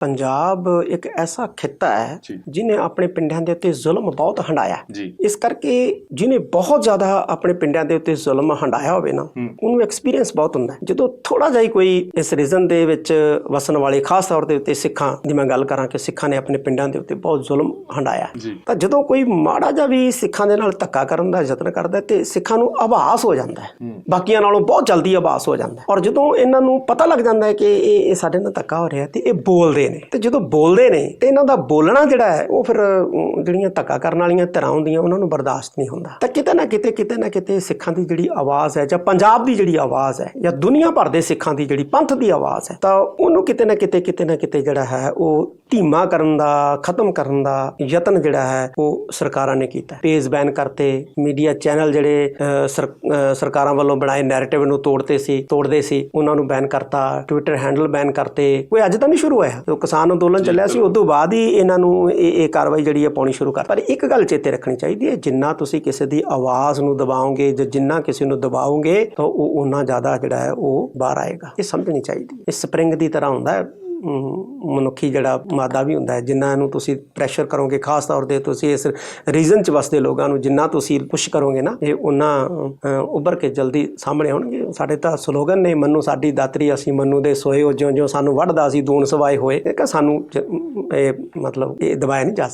ਪੰਜਾਬ ਇੱਕ ਐਸਾ ਖਿੱਤਾ ਹੈ। ਜਿਨੇ ਆਪਣੇ ਪਿੰਡਾਂ ਦੇ ਉੱਤੇ ਜ਼ੁਲਮ ਬਹੁਤ ਹੰਡਾਇਆ ਇਸ ਕਰਕੇ ਜਿਨੇ ਬਹੁਤ ਜ਼ਿਆਦਾ ਆਪਣੇ ਪਿੰਡਾਂ ਦੇ ਉੱਤੇ ਜ਼ੁਲਮ ਹੰਡਾਇਆ ਹੋਵੇ ਨਾ। ਉਹਨੂੰ ਐਕਸਪੀਰੀਅੰਸ ਬਹੁਤ ਹੁੰਦਾ। ਜਦੋਂ ਥੋੜਾ ਜਿਹਾ ਹੀ ਕੋਈ ਇਸ ਰੀਜਨ ਦੇ ਵਿੱਚ ਵਸਣ ਵਾਲੇ ਖਾਸ ਤੌਰ ਦੇ ਉੱਤੇ ਸਿੱਖਾਂ ਦੀ ਮੈਂ ਗੱਲ ਕਰਾਂ ਕਿ ਸਿੱਖਾਂ ਨੇ ਆਪਣੇ ਪਿੰਡਾਂ ਦੇ ਉੱਤੇ ਬਹੁਤ ਜ਼ੁਲਮ ਹੰਡਾਇਆ ਤਾਂ ਜਦੋਂ ਕੋਈ ਮਾੜਾ ਜਿਹਾ ਵੀ ਸਿੱਖਾਂ ਦੇ ਨਾਲ ਧੱਕਾ ਕਰਨ ਦਾ ਯਤਨ ਕਰਦਾ ਤੇ ਸਿੱਖਾਂ ਨੂੰ ਆਭਾਸ ਹੋ ਜਾਂਦਾ ਹੈ। ਬਾਕੀਆਂ ਨਾਲੋਂ ਬਹੁਤ ਜਲਦੀ ਆਭਾਸ ਹੋ ਜਾਂਦਾ ਔਰ ਜਦੋਂ ਇਹਨਾਂ ਨੂੰ ਪਤਾ ਲੱਗ ਜਾਂਦਾ ਹੈ ਕਿ ਇਹ ਇਹ ਸਾਡੇ ਨਾਲ ਧੱਕਾ ਹੋ ਰਿਹਾ ਤੇ ਇਹ ਬੋਲਦੇ ਨੇ ਤੇ ਜਦੋਂ ਬੋਲਦੇ ਨੇ ਤੇ ਇਹਨਾਂ ਦਾ ਬੋਲਣਾ ਜਿਹੜਾ ਹੈ, ਉਹ ਫਿਰ ਜਿਹੜੀਆਂ ਧੱਕਾ ਕਰਨ ਵਾਲੀਆਂ ਧਿਰਾਂ ਹੁੰਦੀਆਂ, ਉਹਨਾਂ ਨੂੰ ਬਰਦਾਸ਼ਤ ਨਹੀਂ ਹੁੰਦਾ। ਤਾਂ ਕਿਤੇ ਨਾ ਕਿਤੇ ਕਿਤੇ ਨਾ ਕਿਤੇ ਸਿੱਖਾਂ ਦੀ ਜਿਹੜੀ ਆਵਾਜ਼ ਹੈ ਜਾਂ ਪੰਜਾਬ ਦੀ ਜਿਹੜੀ ਆਵਾਜ਼ ਹੈ ਜਾਂ ਦੁਨੀਆ ਭਰ ਦੇ ਸਿੱਖਾਂ ਦੀ ਜਿਹੜੀ ਪੰਥ ਦੀ ਆਵਾਜ਼ ਹੈ, ਤਾਂ ਉਹਨੂੰ ਕਿਤੇ ਨਾ ਕਿਤੇ ਕਿਤੇ ਨਾ ਕਿਤੇ ਜਿਹੜਾ ਹੈ, ਉਹ ਧੀਮਾ ਕਰਨ ਦਾ, ਖਤਮ ਕਰਨ ਦਾ ਯਤਨ ਜਿਹੜਾ ਹੈ, ਉਹ ਸਰਕਾਰਾਂ ਨੇ ਕੀਤਾ। ਪੇਜ ਬੈਨ ਕਰਤੇ, ਮੀਡੀਆ ਚੈਨਲ ਜਿਹੜੇ ਸਰਕਾਰਾਂ ਵੱਲੋਂ ਬਣਾਏ ਨੈਰੇਟਿਵ ਨੂੰ ਤੋੜਦੇ ਸੀ ਤੋੜਦੇ ਸੀ, ਉਹਨਾਂ ਨੂੰ ਬੈਨ ਕਰਤਾ ਟਵਿੱਟਰ ਹੈਂਡਲ ਬੈਨ ਕਰਤੇ। ਕੋਈ ਅੱਜ ਤਾਂ ਨਹੀਂ ਸ਼ੁਰੂ ਹੋਇਆ? ਕਿਸਾਨ ਅੰਦੋਲਨ ਚੱਲਿਆ ਸੀ ਉਸ ਤੋਂ ਬਾਅਦ ਹੀ ਇਹਨਾਂ ਨੂੰ ਇਹ ਇਹ ਕਾਰਵਾਈ ਜਿਹੜੀ ਹੈ ਪਾਉਣੀ ਸ਼ੁਰੂ ਕਰ ਪਰ ਇੱਕ ਗੱਲ ਚੇਤੇ ਰੱਖਣੀ ਚਾਹੀਦੀ ਹੈ ਜਿੰਨਾ ਤੁਸੀਂ ਕਿਸੇ ਦੀ ਆਵਾਜ਼ ਨੂੰ ਦਬਾਓਗੇ ਜਾਂ ਜਿੰਨਾ ਕਿਸੇ ਨੂੰ ਦਬਾਓਗੇ ਤਾਂ ਉਹ ਉਹਨਾਂ ਜ਼ਿਆਦਾ ਜਿਹੜਾ ਹੈ ਉਹ ਬਾਹਰ ਆਏਗਾ। ਇਹ ਸਮਝਣੀ ਚਾਹੀਦੀ ਹੈ। ਇਹ ਸਪਰਿੰਗ ਦੀ ਤਰ੍ਹਾਂ ਹੁੰਦਾ ਹੈ। ਮਨੁੱਖੀ ਜਿਹੜਾ ਮਾਦਾ ਵੀ ਹੁੰਦਾ ਹੈ ਜਿੰਨਾ ਨੂੰ ਤੁਸੀਂ ਪ੍ਰੈਸ਼ਰ ਕਰੋਗੇ ਖਾਸ ਤੌਰ ਤੇ ਤੁਸੀਂ ਇਸ ਰੀਜਨ 'ਚ ਵਸਦੇ ਲੋਕਾਂ ਨੂੰ ਜਿੰਨਾ ਤੁਸੀਂ ਪੁਸ਼ ਕਰੋਗੇ ਨਾ ਇਹ ਉਹਨਾਂ ਅ, ਉੱਭਰ ਕੇ ਜਲਦੀ ਸਾਹਮਣੇ ਆਉਣਗੇ। ਸਾਡੇ ਤਾਂ ਸਲੋਗਨ ਨੇ ਮੰਨੂ ਸਾਡੀ ਦਾਤਰੀ ਅਸੀਂ ਮੰਨੂ ਦੇ ਸੋਏ ਹੋ ਜਿਉਂ ਜਿਉਂ ਸਾਨੂੰ ਵੱਢਦਾ ਸੀ ਦੂਣ ਸਵਾਏ ਹੋਏ। ਇਹ ਕਿ ਸਾਨੂੰ ਜ- ਇਹ ਮਤਲਬ ਇਹ ਦਬਾਇਆ ਨਹੀਂ ਜਾ ਸਕਦਾ।